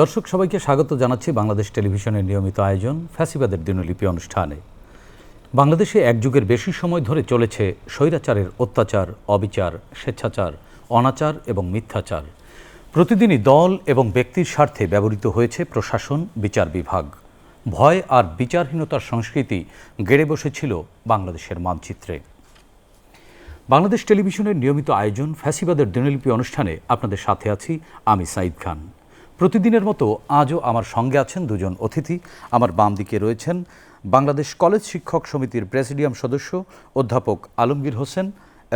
দর্শক, সবাইকে স্বাগত জানাচ্ছি বাংলাদেশ টেলিভিশনের নিয়মিত আয়োজন ফ্যাসিবাদের দিনলিপি অনুষ্ঠানে। বাংলাদেশে এক যুগের বেশি সময় ধরে চলেছে স্বৈরাচারের অত্যাচার, অবিচার, স্বেচ্ছাচার, অনাচার এবং মিথ্যাচার। প্রতিদিনই দল এবং ব্যক্তির স্বার্থে ব্যবহৃত হয়েছে প্রশাসন, বিচার বিভাগ। ভয় আর বিচারহীনতার সংস্কৃতি গেড়ে বসেছিল বাংলাদেশের মানচিত্রে। বাংলাদেশ টেলিভিশনের নিয়মিত আয়োজন ফ্যাসিবাদের দিনলিপি অনুষ্ঠানে আপনাদের সাথে আছি আমি সাইদ খান। প্রতিদিনের মতো আজও আমার সঙ্গে আছেন দুজন অতিথি। আমার বাম দিকে রয়েছেন বাংলাদেশ কলেজ শিক্ষক সমিতির প্রেসিডিয়াম সদস্য অধ্যাপক আলমগীর হোসেন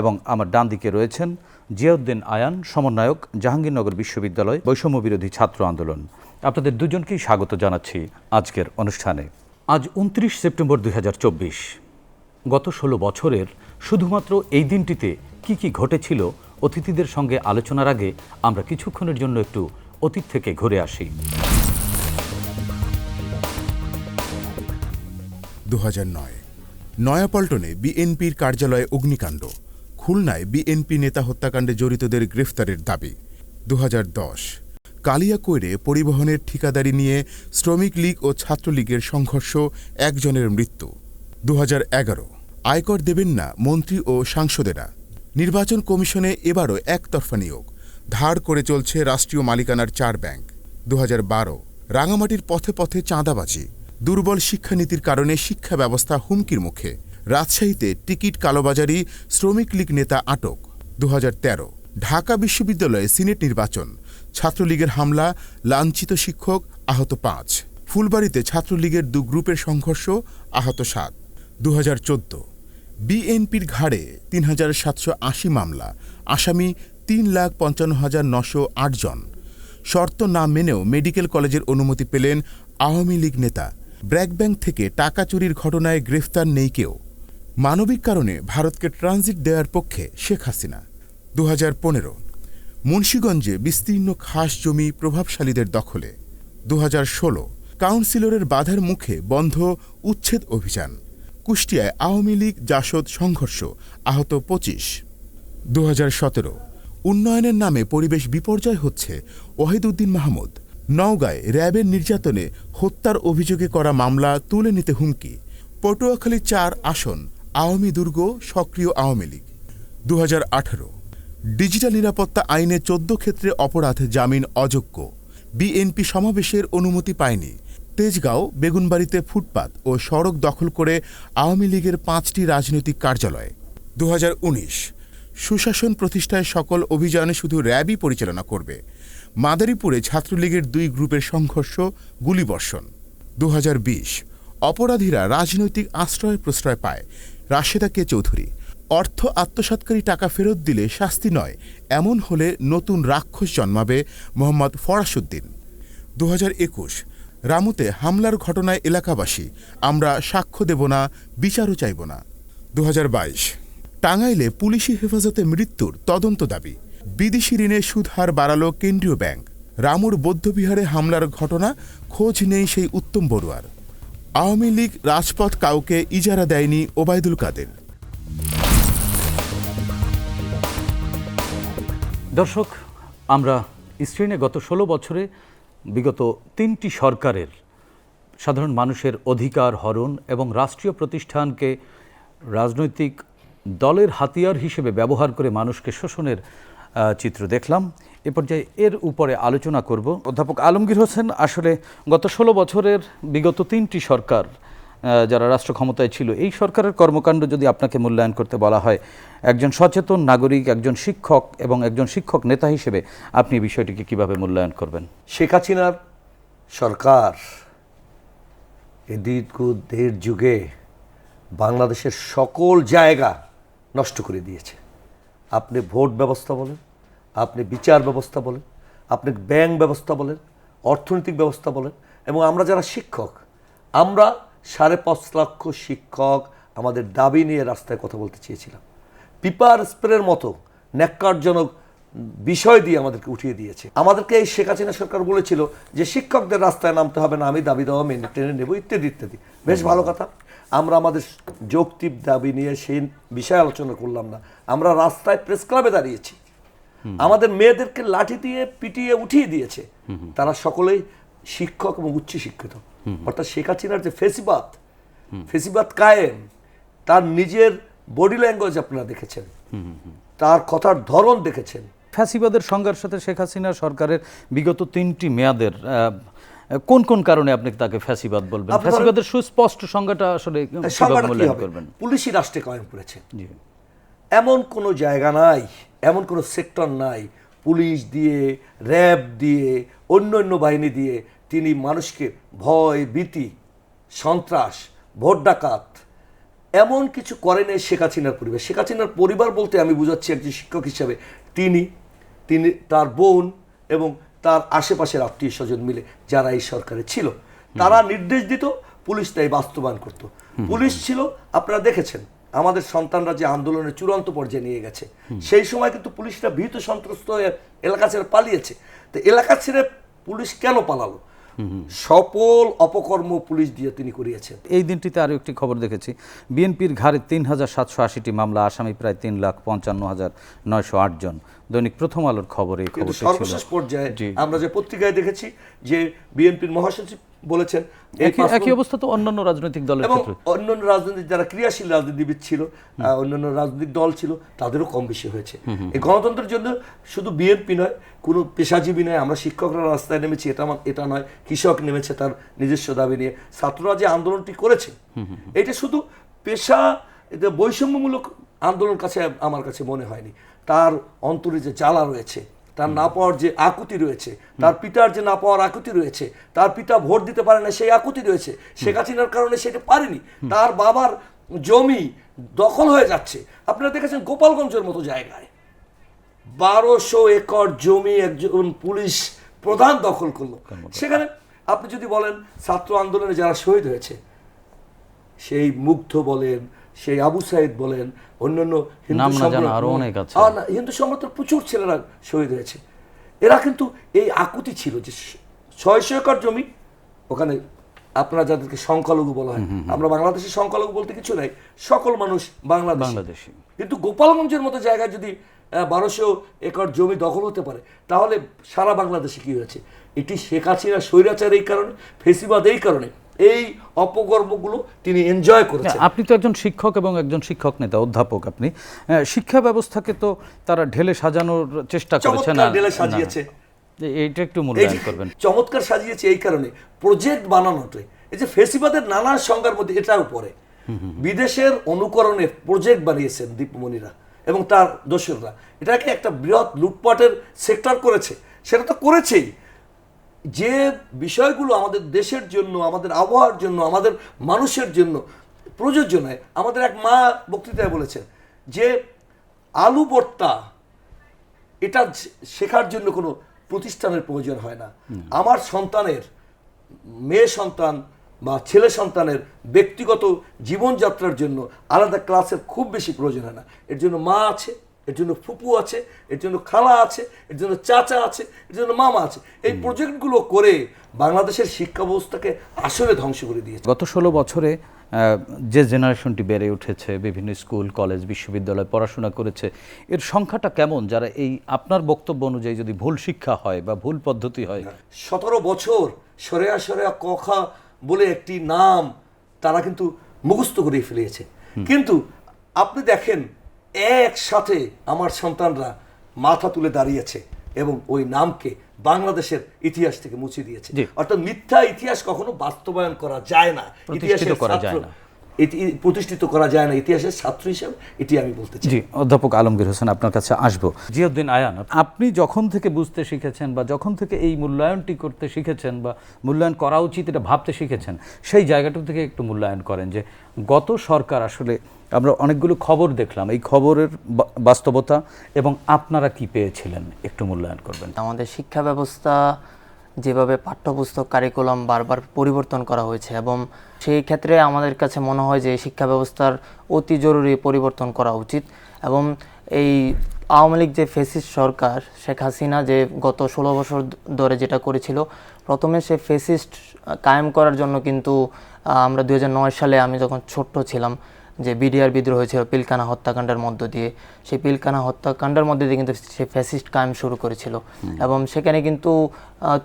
এবং আমার ডান দিকে রয়েছেন জিয়াউদ্দিন আয়ান, সমন্বয়ক, জাহাঙ্গীরনগর বিশ্ববিদ্যালয় বৈষম্য বিরোধী ছাত্র আন্দোলন। আপনাদের দুজনকেই স্বাগত জানাচ্ছি আজকের অনুষ্ঠানে। আজ উনত্রিশ সেপ্টেম্বর দু হাজার চব্বিশ। গত ষোলো বছরের শুধুমাত্র এই দিনটিতে কি কি ঘটেছিল অতিথিদের সঙ্গে আলোচনার আগে আমরা কিছুক্ষণের জন্য একটু অতীত থেকে ঘুরে আসি। দু নয়। নয়াপল্টনে বিএনপির কার্যালয়ে অগ্নিকাণ্ড। খুলনায় বিএনপি নেতা হত্যাকাণ্ডে জড়িতদের গ্রেফতারের দাবি। দু হাজার দশ। কালিয়াকৈরে পরিবহনের ঠিকাদারি নিয়ে শ্রমিক লীগ ও ছাত্রলীগের সংঘর্ষ, একজনের মৃত্যু। দু হাজার এগারো। আয়কর দেবেন না মন্ত্রী ও সাংসদেরা। নির্বাচন কমিশনে এবারও একতরফা নিয়োগ। ধার করে চলছে রাষ্ট্রীয় মালিকানার চার ব্যাংক। দু বারো, রাঙামাটির পথে পথে চাঁদাবাজি, দুর্বল শিক্ষানীতির কারণে শিক্ষা ব্যবস্থা হুমকির মুখে, রাজশাহীতে টিকিট কালোবাজারি শ্রমিক লীগ নেতা আটক। দুহাজার তেরো, ঢাকা বিশ্ববিদ্যালয়ে সিনেট নির্বাচন, ছাত্রলীগের হামলা, লাঞ্ছিত শিক্ষক, আহত পাঁচ। ফুলবাড়িতে ছাত্রলীগের দু গ্রুপের সংঘর্ষ, আহত সাত। দু বিএনপির ঘাড়ে তিন হাজার সাতশো আশি মামলা, আসামি তিন লাখ পঞ্চান্ন হাজার নশো জন। শর্ত না মেনেও মেডিকেল কলেজের অনুমতি পেলেন আওয়ামী লীগ নেতা। ব্র্যাক ব্যাংক থেকে টাকা চুরির ঘটনায় গ্রেফতার নেই কেউ। মানবিক কারণে ভারতকে ট্রানজিট দেওয়ার পক্ষে শেখ হাসিনা। দু হাজার পনেরো, মুন্সীগঞ্জে বিস্তীর্ণ খাস জমি প্রভাবশালীদের দখলে। দু হাজার ষোলো, কাউন্সিলরের বাধার মুখে বন্ধ উচ্ছেদ অভিযান। কুষ্টিয়ায় আওয়ামী লীগ, জাসদ, সংঘর্ষ, আহত পঁচিশ। দু উন্নয়নের নামে পরিবেশ বিপর্যয় হচ্ছে ওয়াহিদুদ্দিন মাহমুদ। নওগাঁয় র্যাবের নির্যাতনে হত্যার অভিযোগে করা মামলা তুলে নিতে হুমকি। পটুয়াখালী চার আসন, আওয়ামী দুর্গ, সক্রিয় আওয়ামী লীগ। দু হাজার আঠারো। ডিজিটাল নিরাপত্তা আইনে চোদ্দ ক্ষেত্রে অপরাধ জামিন অযোগ্য। বিএনপি সমাবেশের অনুমতি পায়নি। তেজগাঁও, বেগুনবাড়িতে ফুটপাত ও সড়ক দখল করে আওয়ামী লীগের পাঁচটি রাজনৈতিক কার্যালয়। দু হাজার উনিশ। সুশাসন প্রতিষ্ঠায় সকল অভিযানে শুধু র্যাবই পরিচালনা করবে। মাদারীপুরে ছাত্রলীগের দুই গ্রুপের সংঘর্ষ, গুলিবর্ষণ। দু হাজার বিশ, অপরাধীরা রাজনৈতিক আশ্রয় প্রশ্রয় পায়। রাশেদা কে চৌধুরী, অর্থ আত্মসাৎকারী টাকা ফেরত দিলে শাস্তি নয়, এমন হলে নতুন রাক্ষস জন্মাবে মোহাম্মদ ফরাসুদ্দিন। দু রামুতে হামলার ঘটনায় এলাকাবাসী, আমরা সাক্ষ্য দেব না, বিচারও চাইব না। দু হাজার বাইশ টাঙ্গাইলে পুলিশি হেফাজতে মৃত্যুর তদন্ত দাবি। বিদেশি ঋণের সুদ হার বাড়ালো কেন্দ্রীয় ব্যাংক। রামুর বৌদ্ধবিহারে হামলার ঘটনা খোঁজ নেই সেই উত্তম বড়ুয়ার। আওয়ামী লীগ রাজপথ কাউকে ইজারা দেয়নি ওবায়দুল কাদের। দর্শক, আমরা স্ক্রিনে গত ষোলো বছরে বিগত তিনটি সরকারের সাধারণ মানুষের অধিকার হরণ এবং রাষ্ট্রীয় প্রতিষ্ঠানকে রাজনৈতিক দলের হাতিয়ার হিসেবে ব্যবহার করে মানুষকে শোষণের চিত্র দেখলাম। এ পর্যায়ে এর উপরে আলোচনা করব। অধ্যাপক আলমগীর হোসেন, আসলে গত ষোলো বছরের বিগত তিনটি সরকার যারা রাষ্ট্র ক্ষমতায় ছিল, এই সরকারের কর্মকাণ্ড যদি আপনাকে মূল্যায়ন করতে বলা হয়, একজন সচেতন নাগরিক, একজন শিক্ষক এবং একজন শিক্ষক নেতা হিসেবে আপনি বিষয়টিকে কীভাবে মূল্যায়ন করবেন? শেখ হাসিনার সরকার এ দীর্ঘ দেড় যুগে বাংলাদেশের সকল জায়গা নষ্ট করে দিয়েছে। আপনি ভোট ব্যবস্থা বলেন, আপনি বিচার ব্যবস্থা বলেন, আপনি ব্যাংক ব্যবস্থা বলেন, অর্থনৈতিক ব্যবস্থা বলেন, এবং আমরা যারা শিক্ষক, আমরা সাড়ে পাঁচ লক্ষ শিক্ষক আমাদের দাবি নিয়ে রাস্তায় কথা বলতে চেয়েছিলাম। পিপার স্প্রের মতো ন্যাক্কারজনক বিষয় দিয়ে আমাদেরকে উঠিয়ে দিয়েছে। আমাদেরকে এই শেখ হাসিনা সরকার বলেছিল যে, শিক্ষকদের রাস্তায় নামতে হবে না, আমি দাবি দেওয়া মেনে টেনে নেব, ইত্যাদি ইত্যাদি। বেশ ভালো কথা। আমরা আমাদের যৌক্তিক দাবি নিয়ে সেই বিষয় আলোচনা করলাম না। আমরা রাস্তায় প্রেস ক্লাবে দাঁড়িয়েছি। আমাদের মেয়েদেরকে লাঠি দিয়ে পিটিয়ে উঠিয়ে দিয়েছে। তারা সকলেই শিক্ষক এবং উচ্চ শিক্ষিত অর্থাৎ শেখ হাসিনার যে ফেসিবাদ ফেসিবাদ কায়েম তার নিজের বডি ল্যাঙ্গুয়েজ আপনারা দেখেছেন। তার কথার ধরন দেখেছেন। ফ্যাসিবাদের সংজ্ঞার সাথে শেখ হাসিনা সরকারের বিগত তিনটি মেয়াদের আহ, কোন কোন কারণে আপনি তাকে ফ্যাসিবাদ বলবেন? ফ্যাসিবাদের সুস্পষ্ট সংজ্ঞাটা আসলে করবেন? পুলিশি রাষ্ট্রে কায়েম করেছে। জি। এমন কোনো জায়গা নাই এমন কোনো সেক্টর নাই পুলিশ দিয়ে র্যাব দিয়ে অন্য অন্য বাহিনী দিয়ে তিনি মানুষকে ভয় ভীতি সন্ত্রাস ভোট ডাকাত এমন কিছু করেন এই শেখ হাসিনার পরিবার। শেখ হাসিনার পরিবার বলতে আমি বুঝাচ্ছি একজন শিক্ষক হিসাবে তিনি তিনি তার বোন এবং তার আশেপাশের আত্মীয় স্বজন মিলে যারা এই সরকারে ছিল তারা নির্দেশ দিত পুলিশ তাই বাস্তবায়ন করত। পুলিশ ছিল আপনারা দেখেছেন আমাদের সন্তানরা যে আন্দোলনের চূড়ান্ত পর্যায়ে নিয়ে গেছে সেই সময় কিন্তু পুলিশরা ভীত সন্ত্রস্ত হয়ে এলাকা ছেড়ে পালিয়েছে। তো এলাকা ছেড়ে পুলিশ কেন পালালো? সফল অপকর্ম পুলিশ দিয়ে তিনি করিয়েছেন। এই দিনটিতে আরও একটি খবর দেখেছি। বিএনপির ঘাড়ে তিন হাজার সাতশো আশিটি মামলা আসামি প্রায় তিন লাখ পঞ্চান্ন হাজার নয়শো আট জন। দৈনিক প্রথম আলোর খবরে সর্বশেষ পর্যায়ে আমরা যে পত্রিকায় দেখেছি যে বিএনপির মহাসচিব বলেছেন। একই অবস্থা তো অন্যান্য রাজনৈতিক দলের এবং অন্যান্য রাজনৈতিক যারা ক্রিয়াশীল রাজনীতিবিদ ছিল অন্যান্য রাজনৈতিক দল ছিল তাদেরও কম বেশি হয়েছে। এই গণতন্ত্রের জন্য শুধু বিএনপি নয় কোনো পেশাজীবী নয় আমরা শিক্ষকরা রাস্তায় নেমেছি এটা এটা নয় কৃষক নেমেছে তার নিজস্ব দাবি নিয়ে। ছাত্ররা যে আন্দোলনটি করেছে এটা শুধু পেশা এটা বৈষম্যমূলক আন্দোলন কাছে আমার কাছে মনে হয়নি। তার অন্তরে যে জ্বালা রয়েছে তার না পাওয়ার যে আকুতি রয়েছে, তার পিতার যে না পাওয়ার আকুতি রয়েছে, তার পিতা ভোট দিতে পারে না সেই আকুতি রয়েছে, শেখ হাসিনার কারণে সেটা পারেনি। তার বাবার জমি দখল হয়ে যাচ্ছে। আপনারা দেখেছেন গোপালগঞ্জের মতো জায়গায়। বারোশো একর জমি একজন পুলিশ প্রধান দখল করল। সেখানে আপনি যদি বলেন, ছাত্র আন্দোলনে যারা শহীদ হয়েছে, সেই মুগ্ধ বলেন সেই আবু সাইদ বলেন অন্যান্য হিন্দু সম্রাটের প্রচুর ছেলেরা শহীদ হয়েছে। এরা কিন্তু এই আকুতি ছিল যে ছয়শো একর জমি ওখানে আপনারা যাদেরকে সংখ্যালঘু বলা হয় আমরা বাংলাদেশের সংখ্যালঘু বলতে কিছু নাই সকল মানুষ বাংলাদেশ। বাংলাদেশি। কিন্তু গোপালগঞ্জের মতো জায়গায় যদি বারোশো একর জমি দখল হতে পারে তাহলে সারা বাংলাদেশে কি হয়েছে? এটি শেখ হাসিনা স্বৈরাচার এই কারণে ফেসিবাদ এই কারণে। এই অপকর্মগুলো তিনি এনজয় করেছেন। আপনি তো একজন শিক্ষক এবং একজন শিক্ষক নেতা অধ্যাপক আপনি। শিক্ষা ব্যবস্থাকে তো তারা ঢেলে সাজানোর চেষ্টা করেছে না চমৎকার ঢেলে সাজিয়েছে। এইটা একটু মূল্যায়ন করবেন। চমৎকার সাজিয়েছে এই কারণে। প্রজেক্ট বানানোতে। এই যে ফেসিবাদের নানা সংজ্ঞার মধ্যে এটাও পড়ে। বিদেশের অনুকরণে প্রজেক্ট বানিয়েছেন দীপমণিরা এবং তার দোসররা। এটাকে একটা বৃহৎ লুটপাটের সেক্টর করেছে। সেটা তো করেছেই। যে বিষয়গুলো আমাদের দেশের জন্য আমাদের আবহাওয়ার জন্য আমাদের মানুষের জন্য প্রযোজ্য নয়। আমাদের এক মা বক্তৃতায় বলেছেন যে আলু ভর্তা এটা শেখার জন্য কোনো প্রতিষ্ঠানের প্রয়োজন হয় না। আমার সন্তানের মেয়ে সন্তান বা ছেলে সন্তানের ব্যক্তিগত জীবনযাত্রার জন্য আলাদা ক্লাসের খুব বেশি প্রয়োজন হয় না। এর জন্য মা আছে এর জন্য ফুপু আছে এর জন্য খালা আছে এর জন্য চাচা আছে এর জন্য মামা আছে। এই প্রজেক্টগুলো করে বাংলাদেশের শিক্ষা ব্যবস্থাকে আসলে ধ্বংস করে দিয়েছে। গত ষোলো বছরে যে জেনারেশনটি বেড়ে উঠেছে বিভিন্ন স্কুল কলেজ বিশ্ববিদ্যালয় পড়াশোনা করেছে এর সংখ্যাটা কেমন? যারা এই আপনার বক্তব্য অনুযায়ী যদি ভুল শিক্ষা হয় বা ভুল পদ্ধতি হয়। সতেরো বছর সরেয়া সরেয়া কখা বলে একটি নাম তারা কিন্তু মুখস্থ করে ফেলিয়েছে কিন্তু আপনি দেখেন একসাথে আমার সন্তানরা মাথা তুলে দাঁড়িয়েছে এবং ওই নামকে বাংলাদেশের ইতিহাস থেকে মুছে দিয়েছে। অর্থাৎ মিথ্যা ইতিহাস কখনো বাস্তবায়ন করা যায় না। ইতিহাসের করা যায় না। এটি প্রতিষ্ঠিত করা যায় না। ইতিহাসের ছাত্র হিসেবে এটি আমি বলতে চাই। অধ্যাপক আলমগীর হোসেন আপনার কাছে আসব। জিয়াউদ্দিন আয়ান আপনি যখন থেকে বুঝতে শিখেছেন বা যখন থেকে এই মূল্যায়নটি করতে শিখেছেন বা মূল্যায়ন করা উচিত এটা ভাবতে শিখেছেন সেই জায়গাটা থেকে একটু মূল্যায়ন করেন যে গত সরকার আসলে আমরা অনেকগুলো খবর দেখলাম। এই খবরের বাস্তবতা এবং আপনারা কি পেয়েছিলেন? একটু মূল্যায়ন করবেন। আমাদের শিক্ষা ব্যবস্থা যেভাবে পাঠ্যপুস্তক কারিকুলাম বারবার পরিবর্তন করা হয়েছে এবং সেই ক্ষেত্রে আমাদের কাছে মনে হয় যে শিক্ষা ব্যবস্থার অতি জরুরি পরিবর্তন করা উচিত এবং এই আওয়ামী লীগ যে ফেসিস্ট সরকার, শেখ হাসিনা যে গত ষোলো বছর ধরে যেটা করেছিল, প্রথমে সে ফেসিস্ট কায়েম করার জন্য কিন্তু আমরা দু হাজার নয় সালে আমি যখন ছোট্ট ছিলাম যে বিডিআর বিদ্রোহ হয়েছিল পিলকানা হত্যাকাণ্ডের মধ্য দিয়ে সেই পিলকানা হত্যাকাণ্ডের মধ্যে দিয়ে কিন্তু সে ফ্যাসিস্ট কায়েম শুরু করেছিল। এবং সেখানে কিন্তু আহ,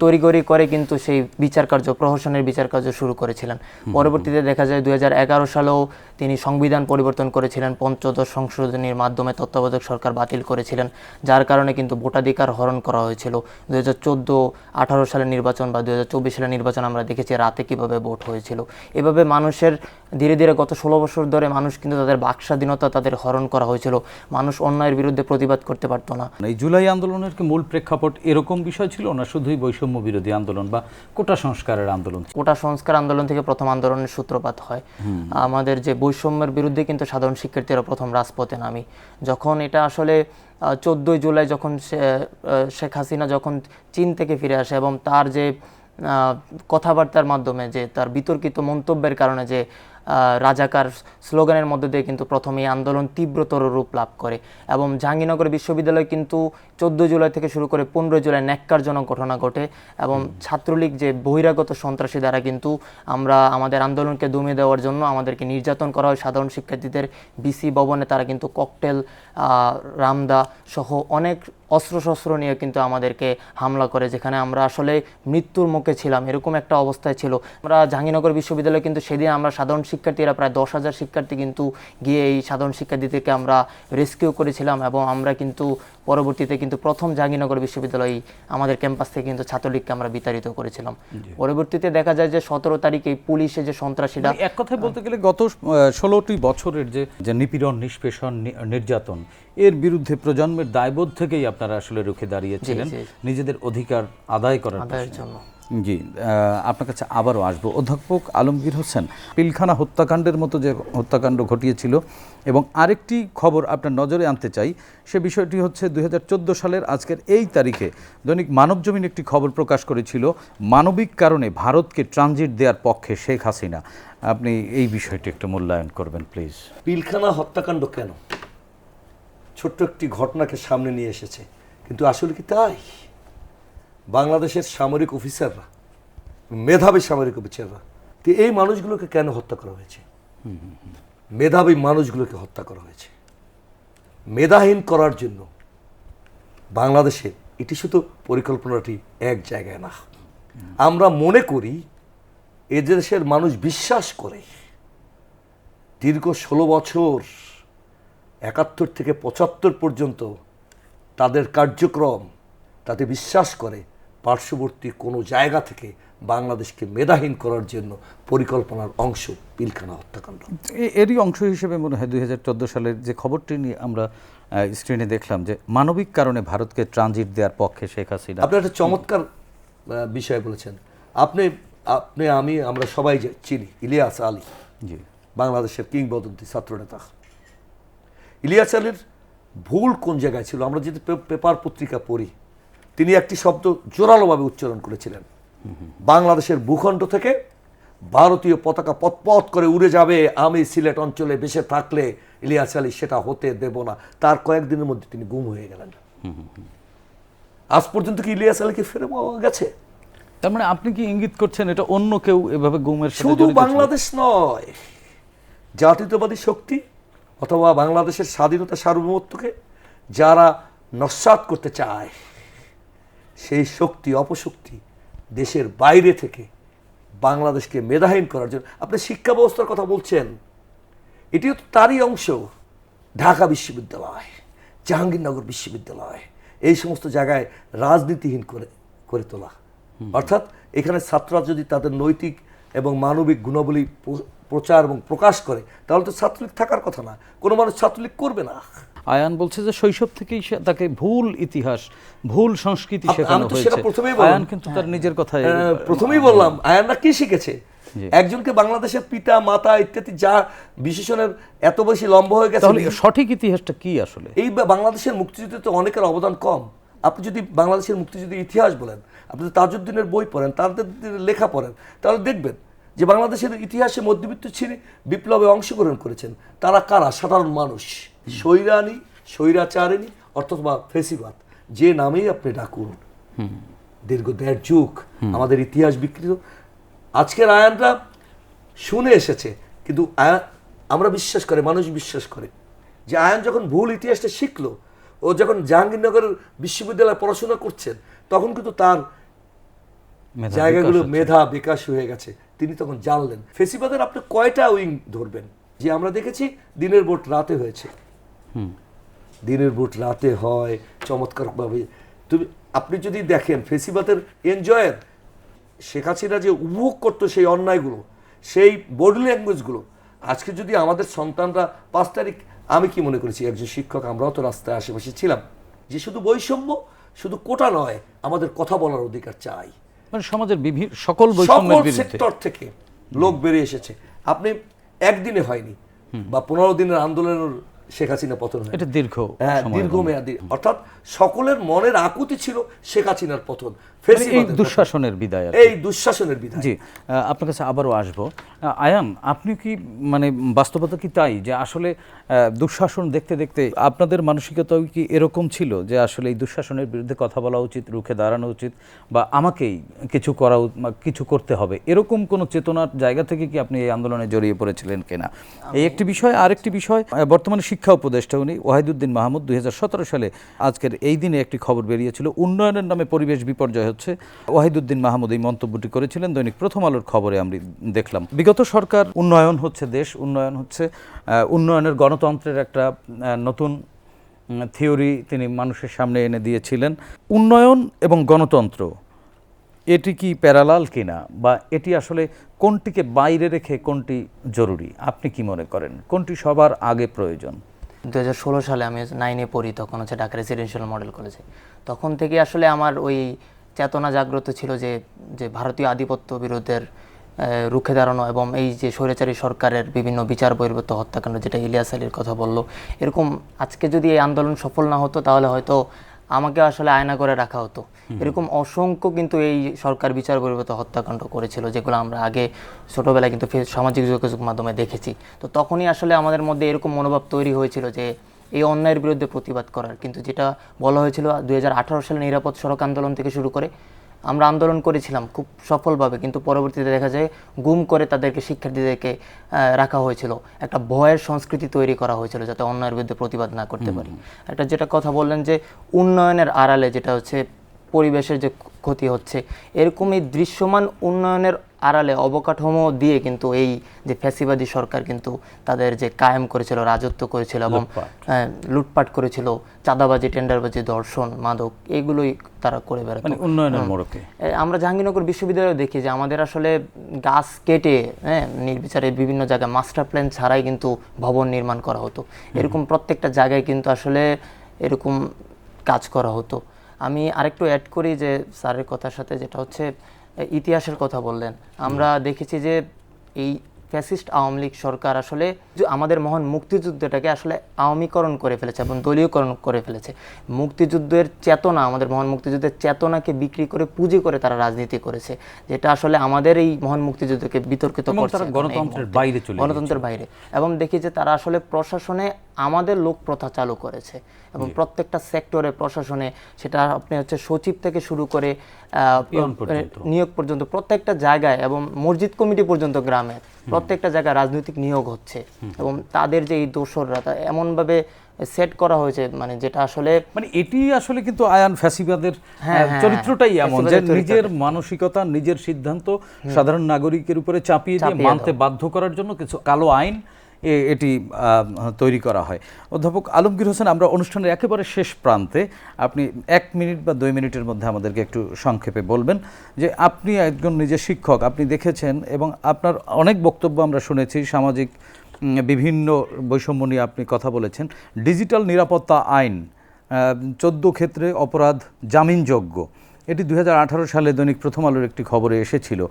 করে কিন্তু সেই বিচার কার্য প্রহসনের বিচার কার্য শুরু করেছিলেন। পরবর্তীতে দেখা যায় দু হাজার এগারো সালেও তিনি সংবিধান পরিবর্তন করেছিলেন পঞ্চদশ সংশোধনীর মাধ্যমে তত্ত্বাবধায়ক সরকার বাতিল করেছিলেন যার কারণে কিন্তু ভোটাধিকার হরণ করা হয়েছিল। দুই হাজার চোদ্দ আঠারো সালের নির্বাচন বা দুই হাজার চব্বিশ সালের নির্বাচন আমরা দেখেছি রাতে কীভাবে ভোট হয়েছিল। এভাবে মানুষের ধীরে ধীরে গত ষোলো বছর ধরে মানুষ কিন্তু তাদের বাকস্বাধীনতা তাদের হরণ করা হয়েছিল। মানুষ অন্যায়ের বিরুদ্ধে প্রতিবাদ করতে পারতো না। এই জুলাই আন্দোলনের কি মূল প্রেক্ষাপট এরকম বিষয় ছিল না শুধুই বৈষম্য বিরোধী আন্দোলন বা কোটা সংস্কারের আন্দোলন কোটা সংস্কার আন্দোলন থেকে প্রথম আন্দোলনের সূত্রপাত হয়। আমাদের যে বৈষম্যের বিরুদ্ধে কিন্তু সাধারণ শিক্ষার্থীরা প্রথম রাজপথে নামি। যখন এটা আসলে চোদ্দোই জুলাই যখন শেখ হাসিনা যখন চীন থেকে ফিরে আসে এবং তার যে আহ, কথাবার্তার মাধ্যমে যে তার বিতর্কিত মন্তব্যের কারণে যে রাজাকার স্লোগানের মধ্যে দিয়ে কিন্তু প্রথমে আন্দোলন তীব্রতর রূপ লাভ করে। এবং জাহাঙ্গীরনগর বিশ্ববিদ্যালয় কিন্তু চোদ্দ জুলাই থেকে শুরু করে পনেরোই জুলাই ন্যাক্কারজনক ঘটনা ঘটে এবং ছাত্রলীগ যে বহিরাগত সন্ত্রাসী দ্বারা কিন্তু আমরা আমাদের আন্দোলনকে দমিয়ে দেওয়ার জন্য আমাদেরকে নির্যাতন করা হয়। সাধারণ শিক্ষার্থীদের বিসি ভবনে তারা কিন্তু ককটেল রামদা সহ অনেক অস্ত্রশস্ত্র নিয়ে কিন্তু আমাদেরকে হামলা করে যেখানে আমরা আসলে মৃত্যুর মুখে ছিলাম। এরকম একটা অবস্থায় ছিল। আমরা জাহাঙ্গীরনগর বিশ্ববিদ্যালয়ে কিন্তু সেদিন আমরা সাধারণ শিক্ষার্থীরা প্রায় দশ হাজার শিক্ষার্থী কিন্তু গিয়ে এই সাধারণ শিক্ষার্থীদেরকে আমরা রেস্কিউ করেছিলাম এবং আমরা কিন্তু পরবর্তীতে কিন্তু প্রথম জাহাঙ্গীরনগর বিশ্ববিদ্যালয় আমাদের ক্যাম্পাস থেকে কিন্তু ছাত্রলীগকে আমরা বিতাড়িত করেছিলাম। পরবর্তীতে দেখা যায় যে সতেরো তারিখে পুলিশে যে সন্ত্রাসীরা মানে এক কথায় বলতে গেলে গত ষোলোটি বছরের যে যে নিপীড়ন নিষ্পেষণ নির্যাতন এর বিরুদ্ধে প্রজন্মের দায়বোধ থেকেই আপনারা আসলে রুখে দাঁড়িয়েছিলেন। নিজেদের অধিকার আদায় করার জন্য। জি আপনার কাছে আবারও আসব। অধ্যাপক আলমগীর হোসেন, পিলখানা হত্যাকাণ্ডের মতো যে হত্যাকাণ্ড ঘটিয়েছিল এবং আরেকটি খবর আপনার নজরে আনতে চাই, সে বিষয়টি হচ্ছে দুই হাজার চোদ্দ সালের আজকের এই তারিখে দৈনিক মানবজমিন একটি খবর প্রকাশ করেছিল, মানবিক কারণে ভারতকে ট্রানজিট দেওয়ার পক্ষে শেখ হাসিনা। আপনি এই বিষয়টি একটু মূল্যায়ন করবেন, প্লিজ। পিলখানা হত্যাকাণ্ড কেন? ছোট্ট একটি ঘটনাকে সামনে নিয়ে এসেছে, কিন্তু আসলে কি তাই? বাংলাদেশের সামরিক অফিসাররা, মেধাবী সামরিক অফিসাররা, তো এই মানুষগুলোকে কেন হত্যা করা হয়েছে? মেধাবী মানুষগুলোকে হত্যা করা হয়েছে। মেধাহীন করার জন্য বাংলাদেশে এটি শুধু পরিকল্পনাটি এক জায়গায় না। আমরা মনে করি এ দেশের মানুষ বিশ্বাস করে দীর্ঘ ষোলো বছর, একাত্তর থেকে পঁচাত্তর পর্যন্ত তাদের কার্যক্রম তাতে বিশ্বাস করে পার্শ্ববর্তী কোনো জায়গা থেকে বাংলাদেশকে মেধাহীন করার জন্য পরিকল্পনার অংশ পিলখানা হত্যাকাণ্ড। এরই অংশ হিসেবে মনে হয় দুই হাজার চোদ্দ সালের যে খবরটি নিয়ে আমরা স্ক্রিনে দেখলাম যে মানবিক কারণে ভারতকে ট্রানজিট দেওয়ার পক্ষে শেখ হাসিনা আপনি একটা চমৎকার বিষয় বলেছেন। আপনি আপনি আমি আমরা সবাই চিনি ইলিয়াস আলী জি। বাংলাদেশের কিংবদন্তি ছাত্রনেতা। ইলিয়াস আলীর ভুল কোন জায়গায় ছিল? আমরা যদি পেপার পত্রিকা পড়ি তিনি একটি শব্দ জোরালোভাবে উচ্চারণ করেছিলেন। বাংলাদেশের ভূখণ্ড থেকে ভারতীয় পতাকা পথপথ করে উড়ে যাবে। আমি সিলেট অঞ্চলে বেঁচে থাকলে ইলিয়াস আলী সেটা হতে দেব না। তার কয়েকদিনের মধ্যে তিনি গুম হয়ে গেলেন। আজ পর্যন্ত কি ইলিয়াস আলীকে ফিরে পাওয়া গেছে? তার মানে আপনি কি ইঙ্গিত করছেন এটা অন্য কেউ এভাবে গুমের শুধু বাংলাদেশ নয় জাতীয়তাবাদী শক্তি অথবা বাংলাদেশের স্বাধীনতা সার্বভৌমত্বকে যারা নস্বাত করতে চায় সেই শক্তি অপশক্তি দেশের বাইরে থেকে বাংলাদেশকে মেধাহীন করার জন্য। আপনি শিক্ষা ব্যবস্থার কথা বলছেন এটিও তো তারই অংশ। ঢাকা বিশ্ববিদ্যালয় জাহাঙ্গীরনগর বিশ্ববিদ্যালয় এই সমস্ত জায়গায় রাজনীতিহীন করে করে তোলা। অর্থাৎ এখানে ছাত্ররা যদি তাদের নৈতিক এবং মানবিক গুণাবলী প্রচার এবং প্রকাশ করে তাহলে তো ছাত্রলীগ থাকার কথা না। কোনো মানুষ ছাত্রলীগ করবে না। আয়ান বলছে যে শৈশব থেকেই তাকে ভুল ইতিহাস ভুল সংস্কৃতি শেখানো হয়েছে। প্রথমেই আয়ান কিন্তু তার নিজের কথায় আহ, প্রথমেই বললাম আয়ানরা কি শিখেছে? একজনকে বাংলাদেশের পিতা মাতা ইত্যাদি যা বিশেষণের এত বেশি লম্বা হয়ে গেছে তাহলে সঠিক ইতিহাসটা কি আসলে? এই বাংলাদেশের মুক্তিযুদ্ধে তো অনেকের অবদান কম। আপনি যদি বাংলাদেশের মুক্তিযুদ্ধের ইতিহাস বলেন আপনি যদি তাজউদ্দিনের বই পড়েন তাদের লেখা পড়েন তাহলে দেখবেন যে বাংলাদেশের ইতিহাসে মধ্যবিত্ত ছিনে বিপ্লবে অংশগ্রহণ করেছেন। তারা কারা? সাধারণ মানুষ। স্বৈরানি স্বৈরাচারিণী অথবা ফেসিবাদ। যে নামেই আপনি ডাকুন। দীর্ঘ দেড় যুগ আমাদের ইতিহাস বিকৃত। আজকের আয়ানরা শুনে এসেছে কিন্তু আমরা বিশ্বাস করে মানুষ বিশ্বাস করে। যে আয়ন যখন ভুল ইতিহাসটা শিখলো ও যখন জাহাঙ্গীরনগর বিশ্ববিদ্যালয়ে পড়াশোনা করছেন তখন কিন্তু তার জায়গাগুলো মেধা বিকাশ হয়ে গেছে। তিনি তখন জানলেন ফেসিবাদের আপনি কয়টা উইং ধরবেন? যে আমরা দেখেছি দিনের ভোট রাতে হয়েছে। দিনের ভোট রাতে হয় চমৎকারভাবে তুমি আপনি যদি দেখেন ফেসিবাদের এনজয়ের শেখ হাসিনা যে উপভোগ করতো সেই অন্যায়গুলো সেই বডি ল্যাঙ্গুয়েজগুলো আজকে যদি আমাদের সন্তানরা পাঁচ তারিখ আমি কি মনে করেছি একজন শিক্ষক আমরাও তো রাস্তায় আশেপাশে ছিলাম যে শুধু বৈষম্য শুধু কোটা নয় আমাদের কথা বলার অধিকার চাই। মানে সমাজের বিভিন্ন সকল সকল সেক্টর থেকে লোক বেরিয়ে এসেছে। আপনি একদিনে হয়নি বা পনেরো দিনের আন্দোলনের শেখ হাসিনা পতন হয়। এটা দীর্ঘ হ্যাঁ দীর্ঘমেয়াদী। অর্থাৎ সকলের মনের আকুতি ছিল শেখ হাসিনার পতন। এই দুঃশাসনের বিদায় এই দুঃশাসনের বিধান জি আপনার কাছে আবারও আসব। আয়ান আপনি কি মানে বাস্তবতা কি তাই যে আসলে দুঃশাসন দেখতে দেখতে আপনাদের মানসিকতাও কি এরকম ছিল যে আসলে এই দুঃশাসনের বিরুদ্ধে কথা বলা উচিত রুখে দাঁড়ানো উচিত বা আমাকেই কিছু করা কিছু করতে হবে? এরকম কোনো চেতনার জায়গা থেকে কি আপনি এই আন্দোলনে জড়িয়ে পড়েছিলেন কিনা? এই একটি বিষয়। আরেকটি বিষয় বর্তমানে শিক্ষা উপদেষ্টা উনি ওয়াহিদুদ্দিন মাহমুদ দুই হাজার সতেরো সালে আজকের এই দিনে একটি খবর বেরিয়েছিল উন্নয়নের নামে পরিবেশ বিপর্যয় হচ্ছে, ওয়াহিদুদ্দিন মাহমুদ এই মন্তব্যটি করেছিলেন, দৈনিক প্রথম আলোর খবরে আমরা দেখলাম। বিগত সরকার উন্নয়ন হচ্ছে দেশ, উন্নয়ন হচ্ছে উন্নয়নের গণতন্ত্রের একটা নতুন থিওরি তিনি মানুষের সামনে এনে দিয়েছিলেন। উন্নয়ন এবং গণতন্ত্র, এটি কি প্যারালাল কিনা বা এটি আসলে কোনটিকে বাইরে রেখে কোনটি জরুরি? আপনি কি মনে করেন? কোনটি সবার আগে প্রয়োজন? দু হাজার ষোলো সালে আমি নাইনে পড়ি, তখন হচ্ছে ঢাকা রেসিডেন্সিয়াল মডেল কলেজে তখন থেকে আসলে আমার ওই চেতনা জাগ্রত ছিল যে যে ভারতীয় আধিপত্য বিরোধের রুখে দাঁড়ানো এবং এই যে স্বৈরাচারী সরকারের বিভিন্ন বিচার বহির্ভূত হত্যাকাণ্ড যেটা ইলিয়াস আলীর কথা বলল এরকম আজকে যদি এই আন্দোলন সফল না হতো তাহলে হয়তো আমাকে আসলে আয়না করে রাখা হতো। এরকম অসংখ্য কিন্তু এই সরকার বিচার বহির্ভূত হত্যাকাণ্ড করেছিল যেগুলো আমরা আগে ছোটবেলায় কিন্তু সামাজিক যোগাযোগ মাধ্যমে দেখেছি। তো তখনই আসলে আমাদের মধ্যে এরকম মনোভাব তৈরি হয়েছিল যে এই অন্যায়ের বিরুদ্ধে প্রতিবাদ করার। কিন্তু যেটা বলা হয়েছিল দু দুই সালে নিরাপদ সড়ক আন্দোলন থেকে শুরু করে আমরা আন্দোলন করেছিলাম খুব সফলভাবে কিন্তু পরবর্তীতে দেখা যায় গুম করে তাদেরকে শিক্ষার্থীদেরকে রাখা হয়েছিল। একটা ভয়ের সংস্কৃতি তৈরি করা হয়েছিল যাতে অন্যায়ের বিরুদ্ধে প্রতিবাদ না করতে পারি। একটা যেটা কথা বললেন যে উন্নয়নের আড়ালে যেটা হচ্ছে পরিবেশের যে ক্ষতি হচ্ছে এরকম এই দৃশ্যমান উন্নয়নের আড়ালে অবকাঠামো দিয়ে কিন্তু এই যে ফ্যাসিবাদী সরকার কিন্তু তাদের যে কায়েম করেছিল রাজত্ব করেছিল এবং লুটপাট। করেছিল চাঁদাবাজি টেন্ডারবাজি দর্শন মাদক এগুলোই তারা করে বেড়াতো। মানে উন্নয়নের মোড়কে। আমরা জাহাঙ্গীরনগর বিশ্ববিদ্যালয়ে দেখি যে আমাদের আসলে গাছ কেটে হ্যাঁ নির্বিচারে বিভিন্ন জায়গায় মাস্টার প্ল্যান ছাড়াই কিন্তু ভবন নির্মাণ করা হতো। এরকম প্রত্যেকটা জায়গায় কিন্তু আসলে এরকম কাজ করা হতো। আমি আরেকটু অ্যাড করি যে স্যারের কথার সাথে যেটা হচ্ছে ইতিহাসের কথা বললেন। আমরা দেখেছি যে এই ফ্যাসিস্ট আওয়ামী লীগ সরকার আসলে আমাদের মহান মুক্তিযুদ্ধটাকে আসলে আওয়ামীকরণ করে ফেলেছে এবং দলীয়করণ করে ফেলেছে। মুক্তিযুদ্ধের চেতনা আমাদের মহান মুক্তিযুদ্ধের চেতনাকে বিক্রি করে পুঁজি করে তারা রাজনীতি করেছে যেটা আসলে আমাদের এই মহান মুক্তিযুদ্ধকে বিতর্কিত করছে গণতন্ত্রের বাইরে গণতন্ত্রের বাইরে। এবং দেখি যে তারা আসলে প্রশাসনে আমাদের লোক প্রথা চালু করেছে। এবং প্রত্যেকটা সেক্টরে প্রশাসনে সেটা আপনি হচ্ছে সচিব থেকে শুরু করে। নিয়োগ পর্যন্ত প্রত্যেকটা জায়গায় এবং মসজিদ কমিটি পর্যন্ত গ্রামে প্রত্যেকটা জায়গায় রাজনৈতিক নিয়োগ হচ্ছে। এবং তাদের যে এই দোসররা তা এমনভাবে সেট করা হয়েছে মানে যেটা আসলে মানে এটি আসলে কিন্তু আয়ান ফ্যাসিবাদের হ্যাঁ, হ্যাঁ, চরিত্রটাই হ্যাঁ, এমন যে নিজের মানসিকতা নিজের সিদ্ধান্ত সাধারণ নাগরিকের উপরে চাপিয়ে দিয়ে মানতে বাধ্য করার জন্য কিছু কালো আইন এটি তৈরি করা হয়। অধ্যাপক আলমগীর হোসেন, আমরা অনুষ্ঠানের একেবারে শেষ প্রান্তে আপনি এক মিনিট বা দুই মিনিটের মধ্যে আমাদেরকে একটু সংক্ষেপে বলবেন যে আপনি একজন নিজের শিক্ষক, আপনি দেখেছেন এবং আপনার অনেক বক্তব্য আমরা শুনেছি, সামাজিক বিভিন্ন বৈষম্য নিয়ে আপনি কথা বলেছেন। ডিজিটাল নিরাপত্তা আইন চোদ্দ ক্ষেত্রে অপরাধ জামিনযোগ্য। এটি দু হাজার আঠারো সালে দৈনিক প্রথম আলোর একটি খবরে এসেছিল।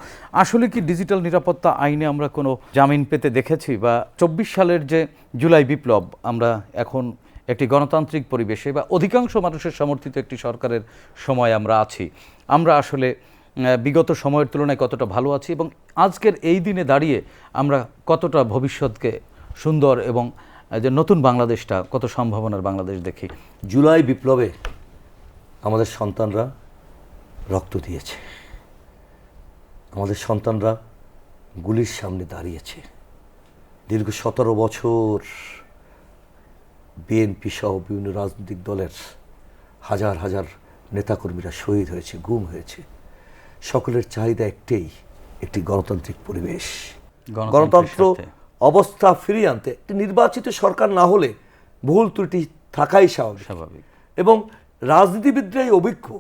আসলে কি ডিজিটাল নিরাপত্তা আইনে আমরা কোনো জামিন পেতে দেখেছি? বা চব্বিশ সালের যে জুলাই বিপ্লব, আমরা এখন একটি গণতান্ত্রিক পরিবেশে বা অধিকাংশ মানুষের সমর্থিত একটি সরকারের সময় আমরা আছি। আমরা আসলে বিগত সময়ের তুলনায় কতটা ভালো আছি এবং আজকের এই দিনে দাঁড়িয়ে আমরা কতটা ভবিষ্যৎকে সুন্দর এবং যে নতুন বাংলাদেশটা, কত সম্ভাবনার বাংলাদেশ দেখি? জুলাই বিপ্লবে আমাদের সন্তানরা রক্ত দিয়েছে। আমাদের সন্তানরা গুলির সামনে দাঁড়িয়েছে। দীর্ঘ সতেরো বছর বিএনপি সহ বিভিন্ন রাজনৈতিক দলের হাজার হাজার নেতাকর্মীরা শহীদ হয়েছে গুম হয়েছে। সকলের চাহিদা একটাই একটি গণতান্ত্রিক পরিবেশ। গণতন্ত্র অবস্থা ফিরিয়ে আনতে একটি নির্বাচিত সরকার না হলে ভুল ত্রুটি থাকাই স্বাভাবিক। স্বাভাবিক। এবং রাজনীতিবিদরাই অভিজ্ঞ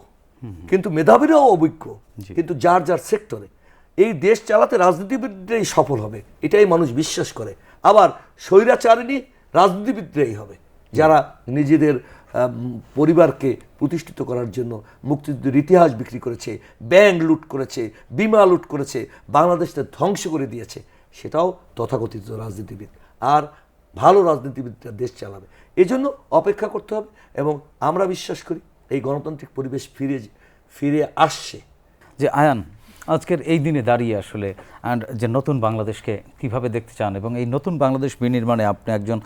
কিন্তু মেধাবীরাও অভিজ্ঞ। কিন্তু যার যার সেক্টরে। এই দেশ চালাতে রাজনীতিবিদরাই সফল হবে এটাই মানুষ বিশ্বাস করে। আবার স্বৈরাচারিণী রাজনীতিবিদরাই হবে যারা নিজেদের পরিবারকে প্রতিষ্ঠিত করার জন্য মুক্তিযুদ্ধের ইতিহাস বিক্রি করেছে ব্যাংক লুট করেছে বিমা লুট করেছে বাংলাদেশকে ধ্বংস করে দিয়েছে সেটাও তথাকথিত রাজনীতিবিদ। আর ভালো রাজনীতিবিদরা দেশ চালাবে। এজন্য অপেক্ষা করতে হবে এবং আমরা বিশ্বাস করি এই গণতান্ত্রিক পরিবেশ ফিরে ফিরে আসছে। যে আয়ান আজকের এই দিনে দাঁড়িয়ে আসলে and যে নতুন বাংলাদেশকে কীভাবে দেখতে চান এবং এই নতুন বাংলাদেশ বিনির্মাণে আপনি একজন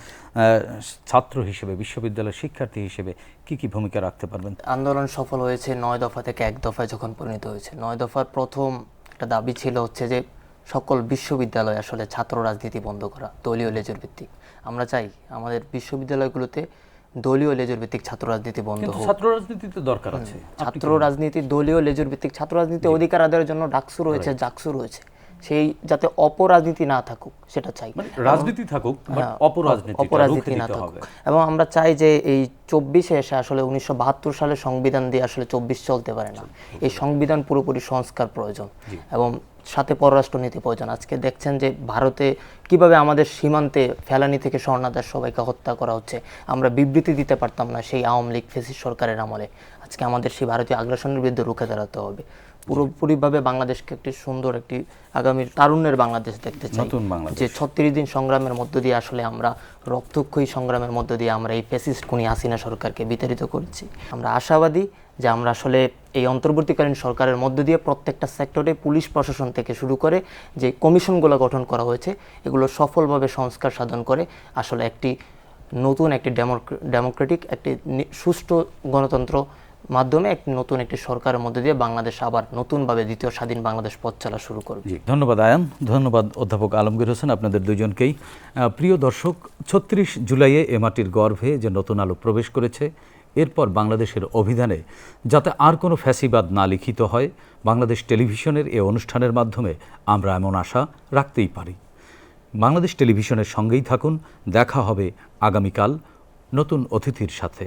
ছাত্র হিসেবে বিশ্ববিদ্যালয়ের শিক্ষার্থী হিসেবে কি কি ভূমিকা রাখতে পারবেন? আন্দোলন সফল হয়েছে নয় দফা থেকে এক দফায় যখন পরিণত হয়েছে। নয় দফার প্রথম একটা দাবি ছিল হচ্ছে যে সকল বিশ্ববিদ্যালয় আসলে ছাত্র রাজনীতি বন্ধ করা দলীয় লেজুর ভিত্তিক। আমরা চাই আমাদের বিশ্ববিদ্যালয়গুলোতে দলীয় লেজুর ভিত্তিক ছাত্র রাজনীতি বন্ধ হোক। ছাত্র রাজনীতিতে দরকার আছে। ছাত্র রাজনীতি দলীয় লেজুর ভিত্তিক ছাত্র রাজনীতি অধিকার আদায়ের জন্য ডাকসু রয়েছে জাকসু রয়েছে সেই যাতে অপরাজনীতি না থাকুক সেটা চাই। মানে রাজনীতি থাকুক বাট হ্যাঁ, অপরাজনীতি অপরাজনীতি না থাকুক। এবং আমরা চাই যে এই চব্বিশে এসে আসলে উনিশশো বাহাত্তর সালে সংবিধান দিয়ে আসলে চব্বিশ চলতে পারে না। এই সংবিধান পুরোপুরি সংস্কার প্রয়োজন। এবং সাথে পররাষ্ট্র নীতি প্রয়োজন। আজকে দেখছেন যে ভারতে কীভাবে আমাদের সীমান্তে ফেলানি থেকে স্বর্ণাদার সবাইকে হত্যা করা হচ্ছে, আমরা বিবৃতি দিতে পারতাম না সেই আওয়ামী লীগ ফেসি সরকারের আমলে। আজকে আমাদের সেই ভারতীয় আগ্রাসনের বিরুদ্ধে রুখে দাঁড়াতে হবে। পুরোপুরিভাবে বাংলাদেশকে একটি সুন্দর একটি আগামী তারুণ্যের বাংলাদেশ দেখতে চাই নতুন বাংলাদেশ। যে ছত্রিশ দিন সংগ্রামের মধ্য দিয়ে আসলে আমরা রক্তক্ষয়ী সংগ্রামের মধ্য দিয়ে আমরা এই ফেসিস্ট খুনি হাসিনা সরকারকে বিতাড়িত করছি আমরা আশাবাদী যে আমরা আসলে এই অন্তর্বর্তীকালীন সরকারের মধ্য দিয়ে প্রত্যেকটা সেক্টরে পুলিশ প্রশাসন থেকে শুরু করে যে কমিশনগুলো গঠন করা হয়েছে এগুলো সফলভাবে সংস্কার সাধন করে আসলে একটি নতুন একটি ডেমোক্রেটিক একটি সুষ্ঠু গণতন্ত্র মাধ্যমে একটি নতুন একটি সরকারের মধ্যে দিয়ে বাংলাদেশ আবার নতুনভাবে দ্বিতীয় স্বাধীন বাংলাদেশ পথ চলা শুরু করবে। ধন্যবাদ আয়ান। ধন্যবাদ, অধ্যাপক আলমগীর হোসেন, আপনাদের দুজনকেই। প্রিয় দর্শক, ছত্রিশ জুলাইয়ে এ মাটির গর্ভে যে নতুন আলো প্রবেশ করেছে, এরপর বাংলাদেশের অভিধানে যাতে আর কোনো ফ্যাসিবাদ না লিখিত হয়, বাংলাদেশ টেলিভিশনের এ অনুষ্ঠানের মাধ্যমে আমরা এমন আশা রাখতেই পারি। বাংলাদেশ টেলিভিশনের সঙ্গেই থাকুন, দেখা হবে আগামীকাল নতুন অতিথির সাথে।